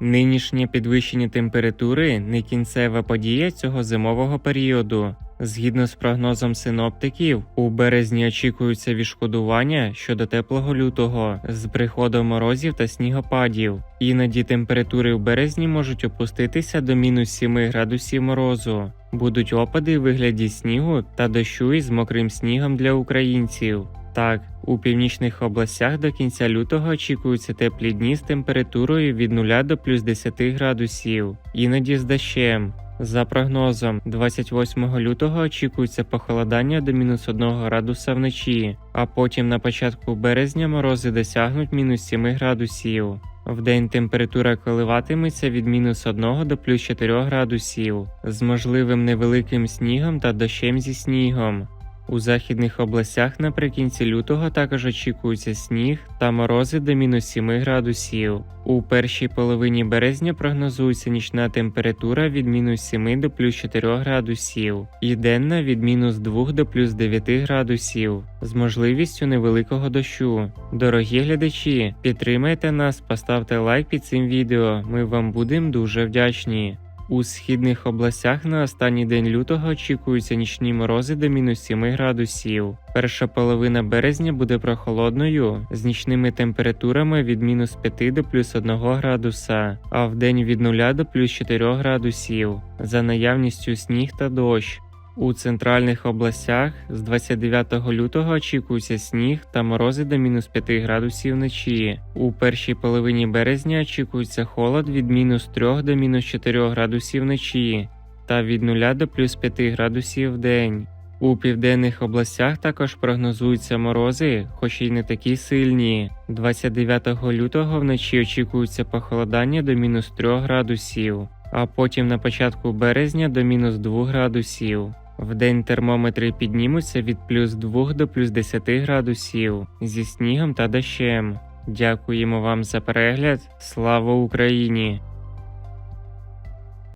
Нинішнє підвищення температури не кінцева подія цього зимового періоду. Згідно з прогнозом синоптиків, у березні очікується відшкодування щодо теплого лютого з приходом морозів та снігопадів. Іноді температури в березні можуть опуститися до мінус 7 градусів морозу. Будуть опади у вигляді снігу та дощу із мокрим снігом для українців. Так, у північних областях до кінця лютого очікуються теплі дні з температурою від 0 до плюс 10 градусів, іноді з дощем. За прогнозом, 28 лютого очікується похолодання до мінус 1 градуса вночі, а потім на початку березня морози досягнуть мінус 7 градусів. Вдень температура коливатиметься від мінус 1 до плюс 4 градусів, з можливим невеликим снігом та дощем зі снігом. У західних областях наприкінці лютого також очікується сніг та морози до мінус 7 градусів. У першій половині березня прогнозується нічна температура від мінус 7 до плюс 4 градусів і денна від мінус 2 до плюс 9 градусів з можливістю невеликого дощу. Дорогі глядачі, підтримайте нас, поставте лайк під цим відео. Ми вам будемо дуже вдячні. У східних областях на останній день лютого очікуються нічні морози до мінус 7 градусів. Перша половина березня буде прохолодною з нічними температурами від мінус 5 до плюс 1 градуса, а в день від 0 до плюс 4 градусів за наявністю сніг та дощ. У центральних областях з 29 лютого очікується сніг та морози до мінус 5 градусів вночі. У першій половині березня очікується холод від мінус 3 до мінус 4 градусів вночі та від 0 до плюс 5 градусів в день. У південних областях також прогнозуються морози, хоч і не такі сильні. 29 лютого вночі очікується похолодання до мінус 3 градусів, а потім на початку березня до мінус 2 градусів. Вдень термометри піднімуться від плюс 2 до плюс 10 градусів зі снігом та дощем. Дякуємо вам за перегляд. Слава Україні!